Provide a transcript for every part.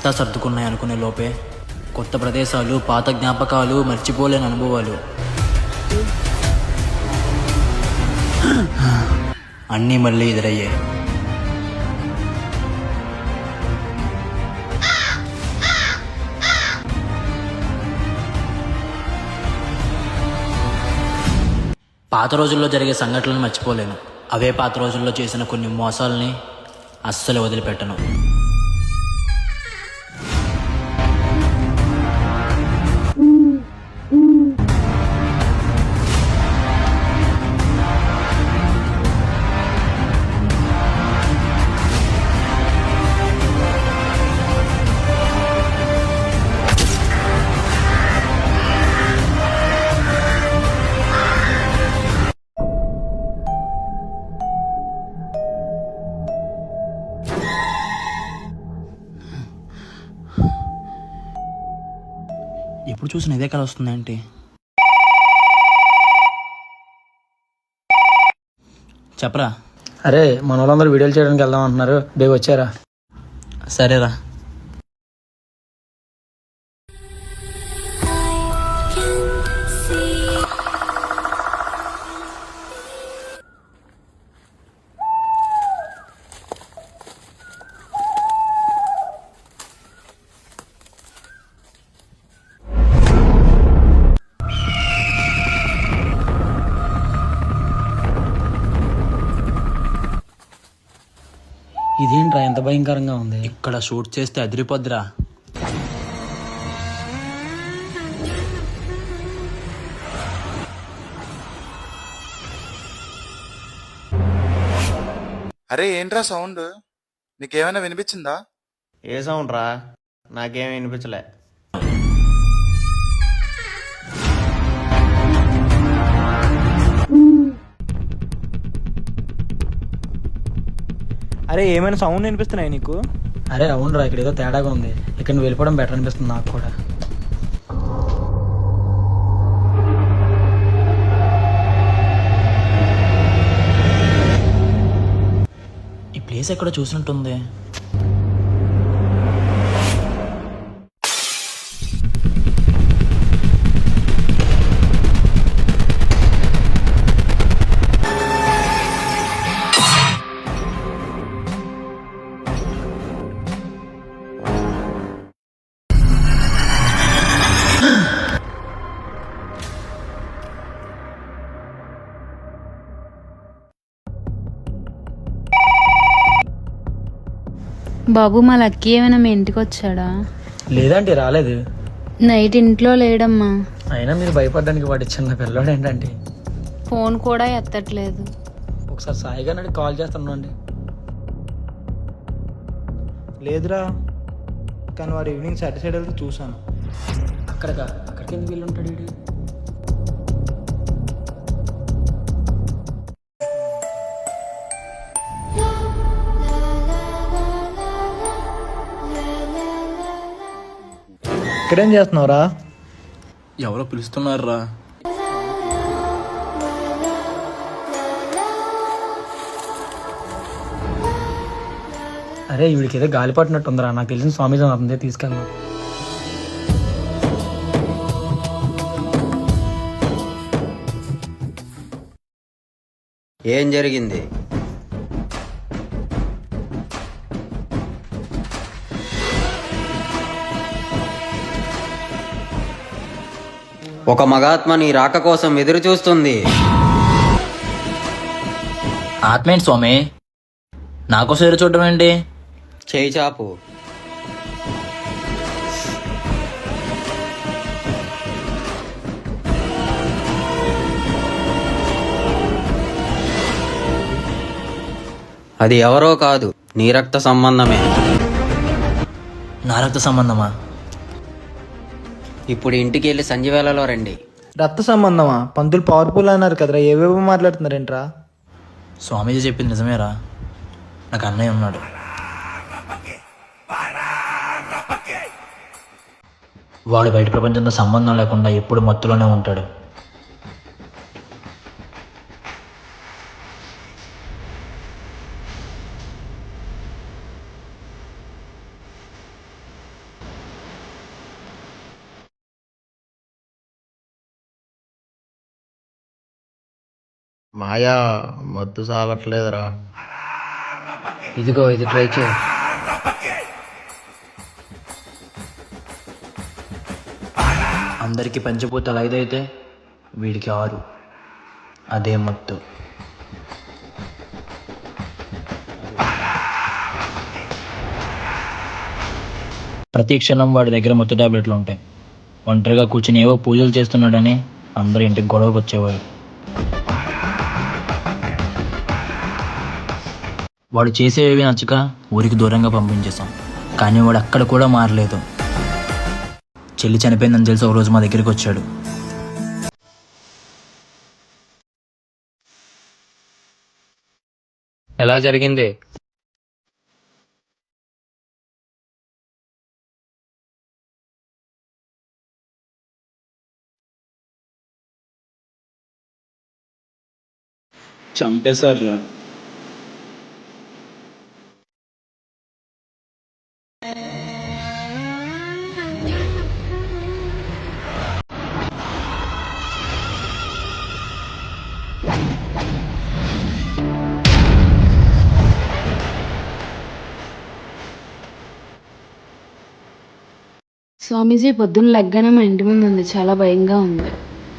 అంతా సర్దుకున్నాయి అనుకునే లోపే కొత్త ప్రదేశాలు పాత జ్ఞాపకాలు మర్చిపోలేని అనుభవాలు. అన్నీ మళ్ళీ ఎదురయ్యాయి. పాత రోజుల్లో జరిగే సంఘటనలు మర్చిపోలేను. అవే పాత రోజుల్లో చేసిన కొన్ని మోసాలని అస్సలు వదిలిపెట్టను. ఎప్పుడు చూసిన ఇదే కల వస్తుందేంటి చెప్పరా? అరే మన వాళ్ళందరూ వీడియోలు చేయడానికి వెళ్దాం అంటున్నారు. బేగ్ వచ్చారా? సరేరా. ఇదేంట్రా ఎంత భయంకరంగా ఉంది? ఇక్కడ షూట్ చేస్తే అదిరిపోద్దిరా. అరే ఏంట్రా సౌండ్? నీకేమైనా వినిపించిందా? ఏ సౌండ్ రా నాకేం వినిపించలే. అరే ఏమైనా సౌండ్ వినిపిస్తున్నాయి నీకు? అరే అవునరా ఇక్కడ ఏదో తేడాగా ఉంది. ఇక్కడ నువ్వు వెళ్ళిపోవడం బెటర్ అనిపిస్తుంది నాకు కూడా. ఈ ప్లేస్ ఎక్కడ చూసినట్టుంది. బాబు మా లక్కీ ఏమైనా మీ ఇంటికి వచ్చాడా? లేదంటే రాలేదు. నైట్ ఇంట్లో లేడమ్మా. అయినా మీరు భయపడడానికి వాడి చిన్న పిల్లోడు ఏంటంటే ఫోన్ కూడా ఎత్తట్లేదు. ఒకసారి సాయిగా నడికి కాల్ చేస్తాను అండి లేదురా కానీ వాడు ఈవినింగ్ సైడ్ వెళ్తే చూసాను అక్కడికా? అక్కడికి ఎందుకు వెళ్ళి ఉంటాడు ఇక్కడేం చేస్తున్నావురా? ఎవరో పిలుస్తున్నారా అరే వీడికి ఏదో గాలి పట్టినట్టుందిరా. నాకు తెలిసిన స్వామీజీ అతనిదే తీసుకెళ్ళాం ఏం జరిగింది? ఒక మగాత్మ నీ రాక కోసం ఎదురు చూస్తుంది ఆత్మేంటి స్వామి? నాకోసం ఎదురు చూడడం ఏంటి? చేయి చాపు. అది ఎవరో కాదు నీ రక్త సంబంధమే. నా రక్త సంబంధమా? ఇప్పుడు ఇంటికి వెళ్ళి సంజీవేలలో రండి. రక్త సంబంధమా? పంతులు పవర్ఫుల్ అన్నారు కదరా ఏవేవో మాట్లాడుతున్నారేంట్రా? స్వామీజీ చెప్పింది నిజమేరా. నాకు అన్నయ్య ఉన్నాడు. వాడు బయట ప్రపంచంతో సంబంధం లేకుండా ఎప్పుడు మత్తులోనే ఉంటాడు. మాయా మత్తు సాగట్లేదురా. ఇదిగో ఇది ట్రై చేయి. అందరికీ పంచభూతాలు ఐదైతే వీడికి ఆరు. అదే మత్తు. ప్రతి క్షణం వాడి దగ్గర మత్తు టాబ్లెట్లు ఉంటాయి. ఒంటరిగా కూర్చుని ఏవో పూజలు చేస్తున్నాడని అందరూ ఇంటికి గొడవకు వచ్చేవాడు వాడు చేసేవి నచ్చక ఊరికి దూరంగా పంపించేశాం. కానీ వాడు అక్కడ కూడా మారలేదు. చెల్లి చనిపోయిందని తెలిసి ఒక రోజు మా దగ్గరికి వచ్చాడు. ఎలా జరిగింది? చంపేశారు స్వామీజీ పొద్దున్న లెగ్గనే మా ఇంటి ముందు ఉంది చాలా భయంగా ఉంది.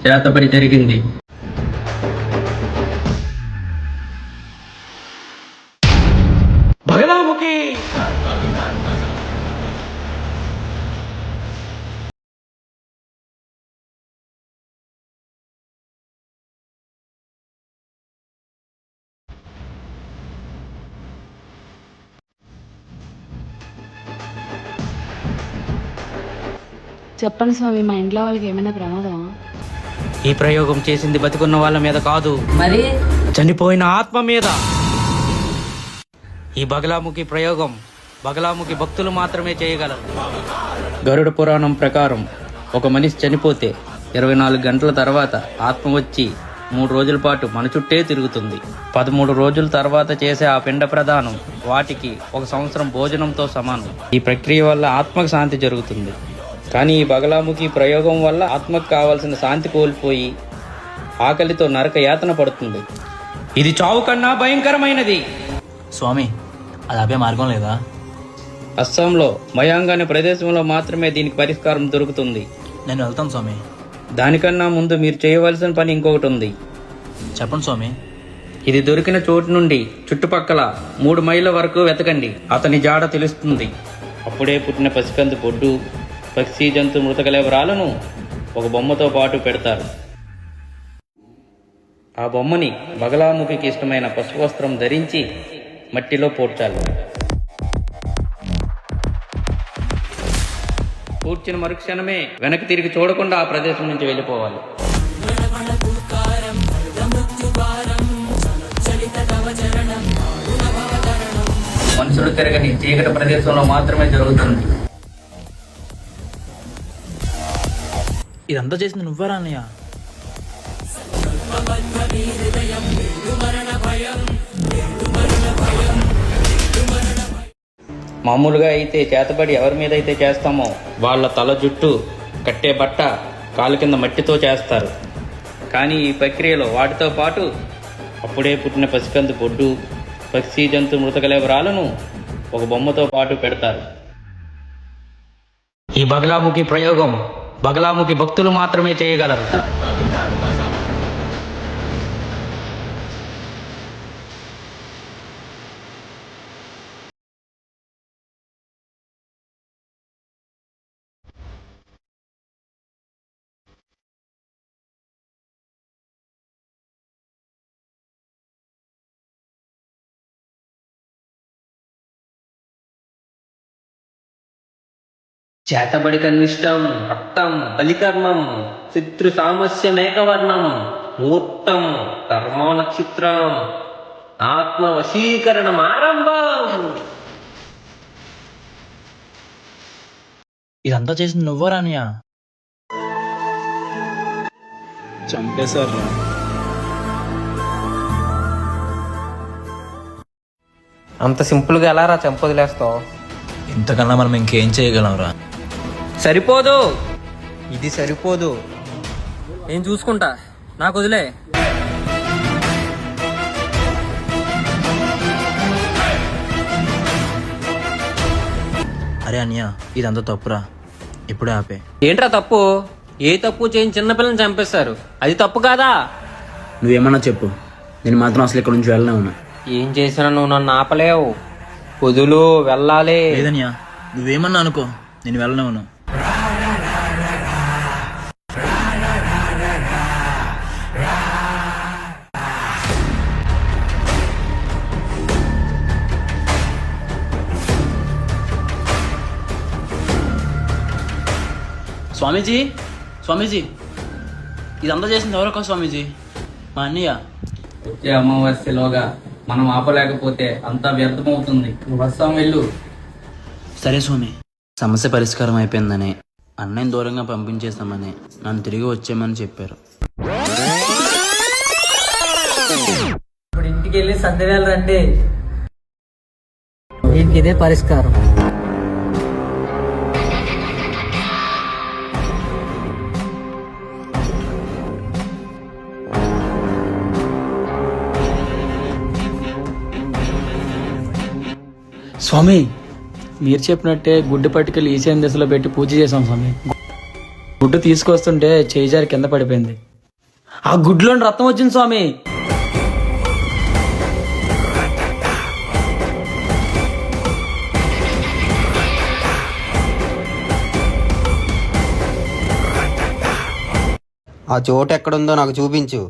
చేతపడి జరిగింది చెప్పండి స్వామి మా ఇంట్లో వాళ్ళకి ఏమైనా ప్రమాదమా? ఈ ప్రయోగం చేసింది బతికున్న వాళ్ళ మీద కాదు. మరి? చనిపోయిన ఆత్మ మీద. ఈ బగలాముఖి ప్రయోగం బగలాముఖి భక్తులు మాత్రమే చేయగలరు. గరుడ పురాణం ప్రకారం ఒక మనిషి చనిపోతే ఇరవై నాలుగు గంటల తర్వాత ఆత్మ వచ్చి మూడు రోజుల పాటు మన చుట్టే తిరుగుతుంది. పదమూడు రోజుల తర్వాత చేసే ఆ పిండ ప్రదానం వాటికి ఒక సంవత్సరం భోజనంతో సమానం. ఈ ప్రక్రియ వల్ల ఆత్మకు శాంతి జరుగుతుంది. కానీ ఈ బగలాముఖి ప్రయోగం వల్ల ఆత్మకు కావాల్సిన శాంతి కోల్పోయి ఆకలితో నరక యాతన పడుతుంది. ఇది చావు కన్నా భయంకరమైనది. స్వామి అది ఆపే మార్గం లేదా? అస్సాంలో మయాంగ్ అనే ప్రదేశంలో మాత్రమే దీనికి పరిష్కారం దొరుకుతుంది. నేను వెళ్తాను స్వామి. దానికన్నా ముందు మీరు చేయవలసిన పని ఇంకొకటి ఉంది. చెప్పండి స్వామి. ఇది దొరికిన చోటు నుండి చుట్టుపక్కల మూడు మైళ్ళ వరకు వెతకండి. అతని జాడ తెలుస్తుంది. అప్పుడే పుట్టిన పసికందు బొడ్డు పక్షి జంతు మృతకలేవరాలను ఒక బొమ్మతో పాటు పెడతారు. ఆ బొమ్మని బగలాముఖికి ఇష్టమైన పసుపు వస్త్రం ధరించి మట్టిలో పోడ్చాలి కూర్చిన మరుక్షణమే వెనక్కి తిరిగి చూడకుండా ఆ ప్రదేశం నుంచి వెళ్ళిపోవాలి. మనుషులు తిరగని చీకటి ప్రదేశంలో మాత్రమే జరుగుతుంది. ఇదంతా చేసింది నువ్వరా అన్నయ్య? మామూలుగా అయితే చేతబడి ఎవరి మీద అయితే చేస్తామో వాళ్ళ తల జుట్టు కట్టే బట్ట కాలు కింద మట్టితో చేస్తారు. కానీ ఈ ప్రక్రియలో వాటితో పాటు అప్పుడే పుట్టిన పసికందు బొడ్డు పక్షి జంతు మృతకలేవరాలను ఒక బొమ్మతో పాటు పెడతారు. ఈ బగలాముఖి ప్రయోగం బగలాముఖి భక్తులు మాత్రమే చేయగలరు. చేతబడి కనిష్టం రక్తం బలికర్మం శత్రు సామస్య మేఘవర్ణం మూర్తం కర్మో నక్షత్రం ఆత్మ వశీకరణం ఆరంభం. ఇదంతా చేసింది నువ్వరా అన్నయ్య చంపేశారు అంత సింపుల్గా ఎలా రా చంపొదిలేస్తావు? ఇంతకన్నా మనం ఇంకేం చేయగలంరా సరిపోదు. ఇది సరిపోదు. నేను చూసుకుంటా. నాకు వదిలే. అరే అన్య ఇదంతా తప్పురా. ఇప్పుడే ఆపే. ఏంట్రా తప్పు? ఏ తప్పు చేయని చిన్నపిల్లని చంపేస్తారు? అది తప్పు కాదా? నువ్వేమన్నా చెప్పు. నేను మాత్రం అసలు ఇక్కడ నుంచి వెళ్ళనే ఉన్నా. ఏం చేసినా నువ్వు నన్ను ఆపలేవు. వదులు వెళ్ళాలి. లేదన్యా నువ్వేమన్నా అనుకో నేను వెళ్ళనే ఉన్నా. స్వామీజీ స్వామీజీ. ఇదంతా చేసింది ఎవరొక్క స్వామీజీ? మా అన్నయ్య. వచ్చే అమావాస్యలోగా మనం ఆపలేకపోతే అంతా వ్యర్థమవుతుంది. నువ్వు వస్తాం వెళ్ళు. సరే స్వామి. సమస్య పరిష్కారం అయిపోయిందని. అన్నయ్య దూరంగా పంపించేస్తామని. నన్ను తిరిగి వచ్చేయమని చెప్పారు. ఇప్పుడు ఇంటికి వెళ్ళి సంధ్యవేళ రండి. దీనికి ఇదే పరిష్కారం. స్వామి మీరు చెప్పినట్టే గుడ్డు పట్టుకెళ్ళి ఈశాన్య దిశలో పెట్టి పూజ చేసాం స్వామి. గుడ్డు తీసుకొస్తుంటే చేయిజారి కింద పడిపోయింది. ఆ గుడ్లోని రక్తం వచ్చింది స్వామి. ఆ చోటు ఎక్కడుందో నాకు చూపించు.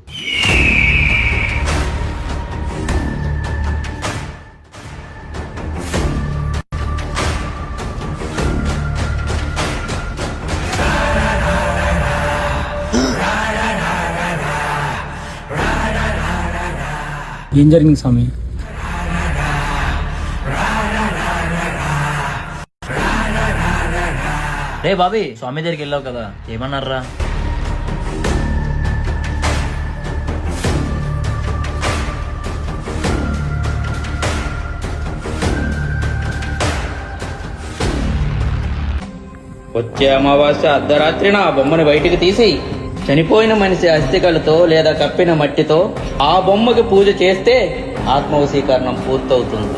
ఏం జరిగింది స్వామి? రే బాబీ స్వామి దగ్గరికి వెళ్ళావు కదా ఏమన్నారా వచ్చే అమావాస్య అర్ధరాత్రిన ఆ బొమ్మను బయటికి తీసి చనిపోయిన మనిషి అస్థికలతో లేదా కప్పిన మట్టితో ఆ బొమ్మకి పూజ చేస్తే ఆత్మవశీకరణం పూర్తవుతుంది.